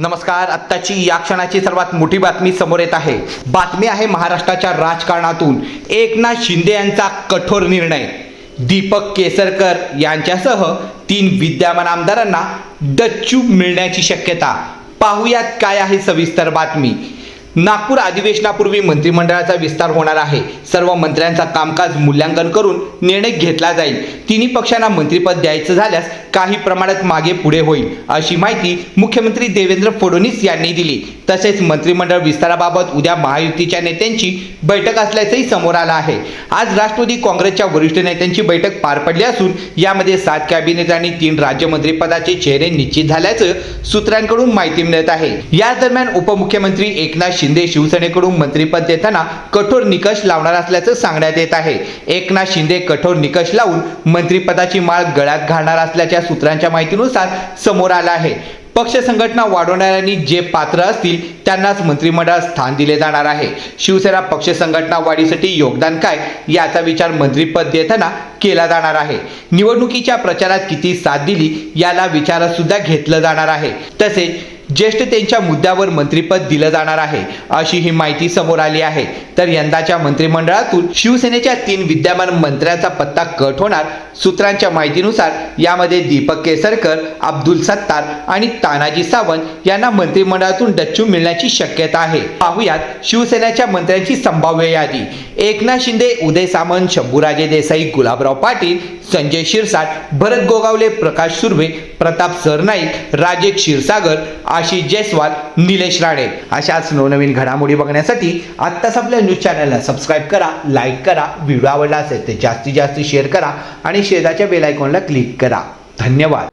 नमस्कार आत्ताची या क्षणाची सर्वात मोठी बातमी समोर येत आहे. बातमी आहे महाराष्ट्राच्या राजकारणातून. एकनाथ शिंदे यांचा कठोर निर्णय. दीपक केसरकर यांच्यासह तीन विद्यमान आमदारांना डच्चू मिळण्याची शक्यता. पाहुयात काय आहे सविस्तर बातमी. नागपूर अधिवेशनापूर्वी मंत्रिमंडळाचा विस्तार होणार आहे. सर्व मंत्र्यांचा कामकाज मूल्यांकन करून निर्णय घेतला जाईल. तिन्ही पक्षांना मंत्रिपद द्यायचं झाल्यास काही प्रमाणात मागे पुढे होईल अशी माहिती मुख्यमंत्री देवेंद्र फडणवीस यांनी दिली. तसेच मंत्रिमंडळ विस्ताराबाबत उद्या महायुतीच्या नेत्यांची बैठक असल्याचंही समोर आलं आहे. आज राष्ट्रवादी काँग्रेसच्या वरिष्ठ नेत्यांची बैठक पार पडली असून यामध्ये सात कॅबिनेट आणि तीन राज्यमंत्रीपदाचे चेहरे निश्चित झाल्याचं सूत्रांकडून माहिती मिळत आहे. या दरम्यान उपमुख्यमंत्री एकनाथ शिंदे शिवसेनेकडून मंत्रिपद देताना कठोर निकष लावणार असल्याचं सांगण्यात येत आहे. एकनाथ शिंदे कठोर निकष लावून मंत्रिपदाची माळ गळ्यात घालणार असल्याच्या सूत्रांच्या माहितीनुसार समोर आलं आहे. पक्ष संघटना वाढवणाऱ्यांनी जे पात्र असतील त्यांनाच मंत्रिमंडळात स्थान दिले जाणार आहे. शिवसेना पक्ष संघटना वाढीसाठी योगदान काय याचा विचार मंत्रिपद देताना केला जाणार आहे. निवडणुकीच्या प्रचारात किती साथ दिली याला विचारात सुद्धा घेतलं जाणार आहे. तसेच ज्येष्ठतेच्या मुद्द्यावर मंत्रिपद दिलं जाणार आहे. अशी ही माहिती समोर आली आहे. तर यंदाच्या मंत्रिमंडळातून शिवसेनेच्या तीन विद्यमान मंत्र्यांचा पत्ता कट होणार. सूत्रांच्या माहितीनुसार यामध्ये दीपक केसरकर अब्दुल सत्तार आणि तानाजी सावंत यांना मंत्रिमंडळातून डच्चू मिळण्याची शक्यता आहे. पाहुयात शिवसेनेच्या मंत्र्यांची संभाव्य यादी. एकनाथ शिंदे उदय सामंत शंभूराजे देसाई गुलाबराव पाटील संजय शिरसाट भरत गोगावले प्रकाश सुर्वे प्रताप सरनाईक राजेश क्षीरसागर आशिष जयस्वाल निलेश राणे. अशाच नवनवीन घडामोडी बघण्यासाठी आत्ताच आपल्या न्यूज चॅनलला सबस्क्राईब करा लाईक करा व्हिडिओ आवडला असेल तर जास्तीत जास्त शेअर करा आणि शेजारच्या बेलायकॉनला क्लिक करा. धन्यवाद.